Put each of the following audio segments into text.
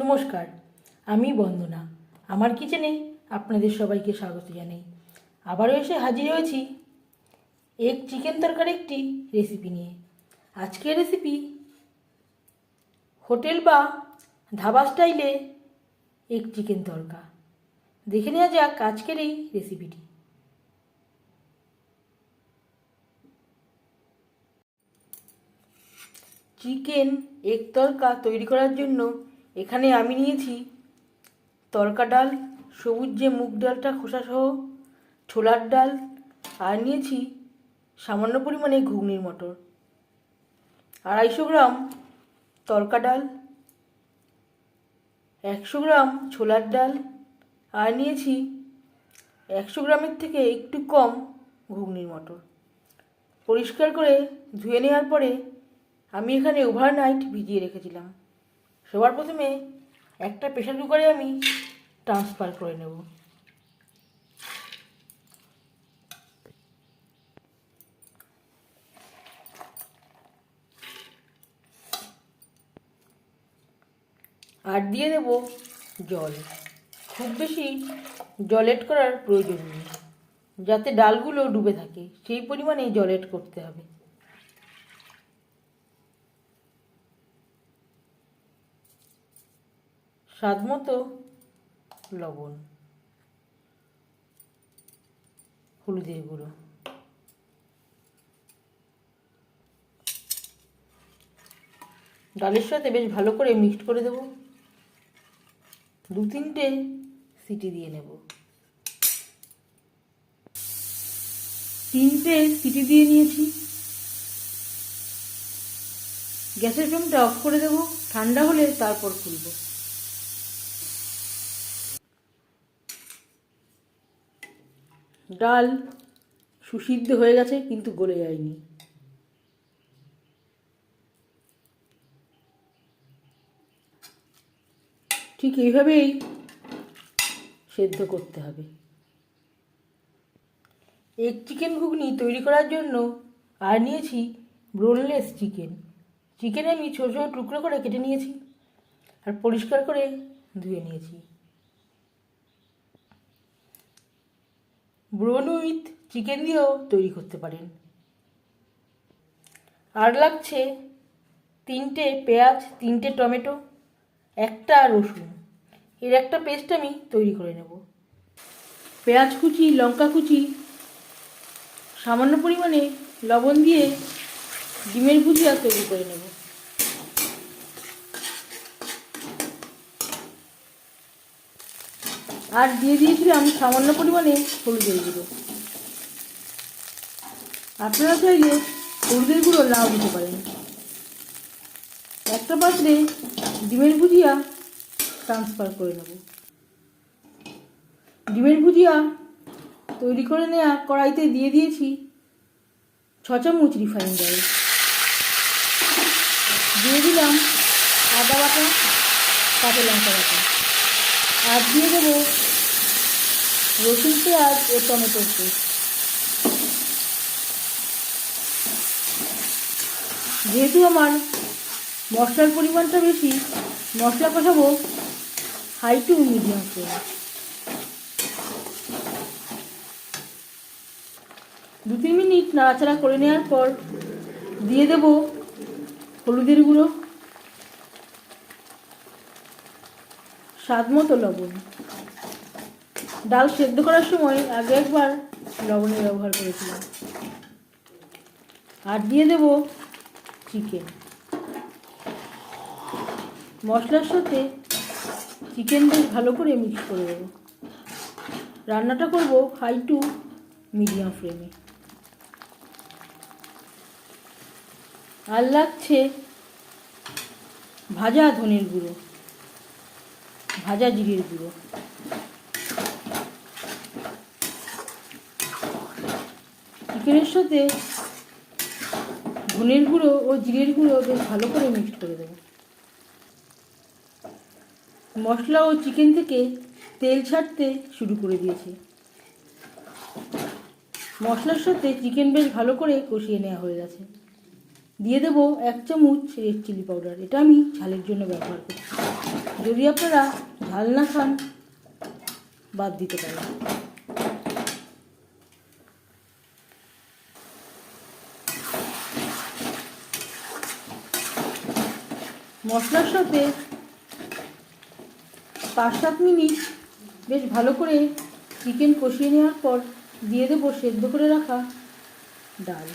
নমস্কার, আমি বন্দনা। আমার কিচেনে আপনাদের সবাইকে স্বাগত জানাই। আবারও এসে হাজির হয়েছি এক চিকেন তরকারি একটি রেসিপি নিয়ে। আজকের রেসিপি হোটেল বা ধাবা স্টাইলে এক চিকেন তরকা। দেখে নেওয়া যাক আজকের এই রেসিপিটি চিকেন এগ তরকা তৈরি করার জন্য এখানে আমি নিয়েছি তরকা ডাল, সবুজ যে মুগ ডালটা খোসাসহ ছোলার ডাল, আর নিয়েছি সামান্য পরিমাণে ঘুগনির মটর। আড়াইশো গ্রাম তরকা ডাল, একশো গ্রাম ছোলার ডাল, আর নিয়েছি একশো গ্রামের থেকে একটু কম ঘুগনির মটর। পরিষ্কার করে ধুয়ে নেওয়ার পরে আমি এখানে ওভারনাইট ভিজিয়ে রেখেছিলাম। সবার প্রথমে একটা প্রেশার কুকারে আমি ট্রান্সফার করে নেব। আর দিয়ে দেব জল। খুব বেশি জল এড করার প্রয়োজন নেই, যাতে ডালগুলো ডুবে থাকে, সেই পরিমাণে জল এড করতে হবে। স্বাদ মতো লবণ, হলুদের গুঁড়ো। ডালের সাথে বেশ ভালো করে মিক্সড করে দেব। দু তিনটে সিটি দিয়ে নেব। তিনটে সিটি দিয়ে নিয়েছি। গ্যাসের ফ্লেমটা অফ করে দেব। ঠান্ডা হলে তারপর খুলবো। ডাল সুসিদ্ধ হয়ে গেছে, কিন্তু গলে যায়নি। ঠিক এইভাবেই সেদ্ধ করতে হবে। এগ চিকেন ঘুগনি তৈরি করার জন্য আর নিয়েছি ব্রোনলেস চিকেন। চিকেন আমি ছোটো ছোটো টুকরো করে কেটে নিয়েছি আর পরিষ্কার করে ধুয়ে নিয়েছি। ব্রোন উইথ চিকেন দিয়েও তৈরি করতে পারেন। আর লাগছে তিনটে পেঁয়াজ, তিনটে টমেটো, একটা রসুন। এর একটা পেস্ট আমি তৈরি করে নেব। পেঁয়াজ কুচি, লঙ্কা কুচি, সামান্য পরিমাণে লবণ দিয়ে ডিমের ভুজিয়া তৈরি করে নেব। আর দিয়ে দিয়েছিলাম সামান্য পরিমাণে হলুদের গুঁড়ো আপনারা চাইলে হলুদের গুঁড়ো নাও দিতে পারেন। একটা পাত্রে ডিমের ভুজিয়া ট্রান্সফার করে নেব। ডিমের ভুজিয়া তৈরি করে নেওয়া কড়াইতে দিয়ে দিয়েছি ছ চামচ রিফাইন অয়েল। দিয়ে দিলাম আদা বাটা, কাঁচা লঙ্কা বাটা। আর দিয়ে দেবো রসুন পেঁয়াজ ও টমেটোর পেস্ট। যেহেতু আমার মশলার পরিমাণটা বেশি, মশলা কষাবো হাই টু মিডিয়াম ফ্লেমে দু তিন মিনিট নাড়াচাড়া করে নেওয়ার পর দিয়ে দেব হলুদের গুঁড়ো স্বাদ মতো লবণ। ডাল সেদ্ধ করার সময় আগে একবার লবণের ব্যবহার করেছিলাম। আর দিয়ে দেব চিকেন মশলার সাথে চিকেন বেশ ভালো করে মিক্স করে দেব রান্নাটা করব হাই টু মিডিয়াম ফ্লেমে আর লাগছে ভাজা ধনের গুঁড়ো, ভাজা জিরের গুঁড়ো। চিকেনের সাথে ধনের গুঁড়ো ও জিরের গুঁড়ো বেশ ভালো করে মিক্স করে দেবো। মশলা ও চিকেন থেকে তেল ছাড়তে শুরু করে দিয়েছে। মশলার সাথে চিকেন বেশ ভালো করে কষিয়ে নেওয়া হয়ে গেছে। দিয়ে দেবো এক চামচ রেড চিলি পাউডার এটা আমি ঝালের জন্য ব্যবহার করছি। যদি আপনারা ঝাল না খান, বাদ দিতে পারেন। মশলার সাথে পাঁচ সাত মিনিট বেশ ভালো করে চিকেন কষিয়ে নেওয়ার পর দিয়ে দেবো সেদ্ধ করে রাখা ডাল।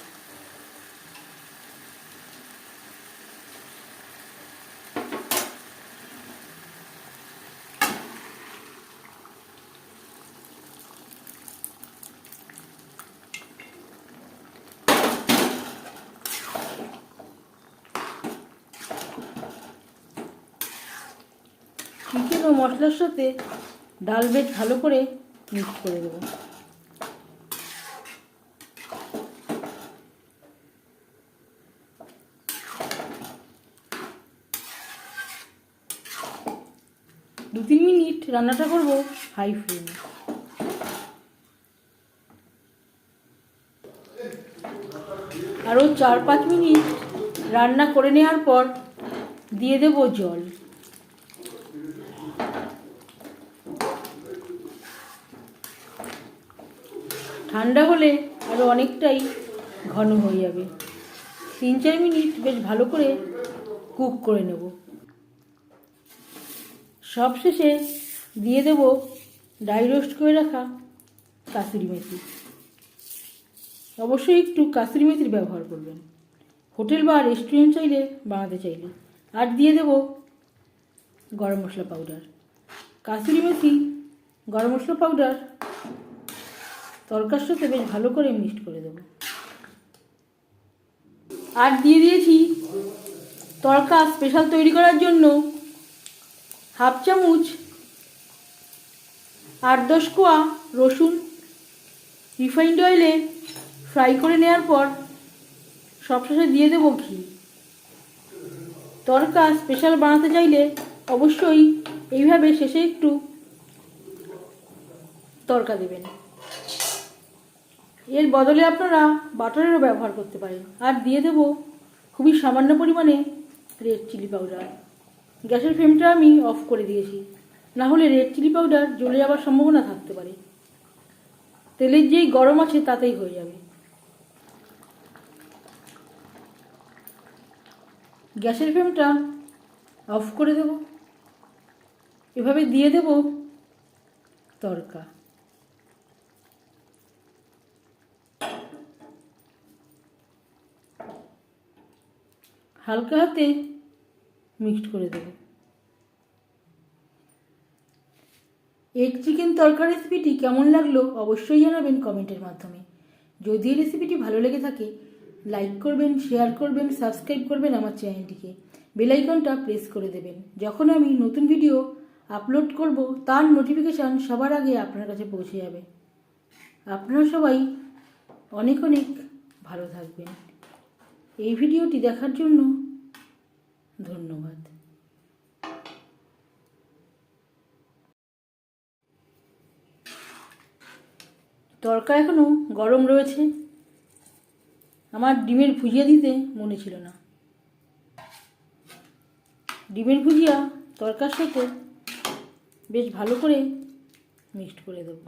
চিকেন ও মশলার সাথে ডাল বেশ ভালো করে মিক্স করে দেবো। দু তিন মিনিট রান্নাটা করব হাই ফ্লেমে। আরও চার পাঁচ মিনিট রান্না করে নেওয়ার পর দিয়ে দেব জল। ঠান্ডা হলে আরও অনেকটাই ঘন হয়ে যাবে। তিন চার মিনিট বেশ ভালো করে কুক করে নেব। সবশেষে দিয়ে দেব ড্রাই রোস্ট করে রাখা কাসুরি মেথি। অবশ্যই একটু কাসুরি মেথির ব্যবহার করবেন। হোটেল বা রেস্টুরেন্ট চাইলে বানাতে চাইলে। আর দিয়ে দেব গরম মশলা পাউডার। কাসুরি মেথি, গরম মশলা পাউডার তরকার সাথে বেশ ভালো করে মিক্সড করে দেবো। আর দিয়ে দিয়েছি তরকা স্পেশাল তৈরি করার জন্য হাফ চামচ আট দশ কোয়া রসুন রিফাইন্ড অয়েলে ফ্রাই করে নেওয়ার পর সবশেষে দিয়ে দেবো ঘি। তরকা স্পেশাল বানাতে চাইলে অবশ্যই এইভাবে শেষে একটু তরকা দেবেন। এর বদলে আপনারা বাটারেরও ব্যবহার করতে পারেন। আর দিয়ে দেব খুবই সামান্য পরিমাণে রেড চিলি পাউডার। গ্যাসের ফ্লেমটা আমি অফ করে দিয়েছি। না হলে রেড চিলি পাউডার জ্বলে যাওয়ার সম্ভাবনা থাকতে পারে। তেলের যেই গরম আছে তাতেই হয়ে যাবে। গ্যাসের ফ্লেমটা অফ করে দেব। এভাবে দিয়ে দেব তরকা। হালকা হাতে মিক্সড করে দেব। এগ চিকেন তরকা রেসিপিটি কেমন লাগল অবশ্যই জানাবেন কমেন্টের মাধ্যমে। যদি রেসিপিটি ভালো লেগে থাকে লাইক করবেন শেয়ার করবেন সাবস্ক্রাইব করবেন আমার চ্যানেলটিকে বেলাইকনটা প্রেস করে দেবেন। যখন আমি নতুন ভিডিও আপলোড করব, তার নোটিফিকেশান সবার আগে আপনার কাছে পৌঁছে যাবে। আপনারা সবাই অনেক অনেক ভালো থাকবেন। এই ভিডিওটি দেখার জন্য ধন্যবাদ। তরকা এখনও গরম রয়েছে। আমার ডিমের ভুজিয়া দিতে মনে ছিল না। ডিমের ভুজিয়া তরকার সাথে বেশ ভালো করে মিক্সড করে দেবো।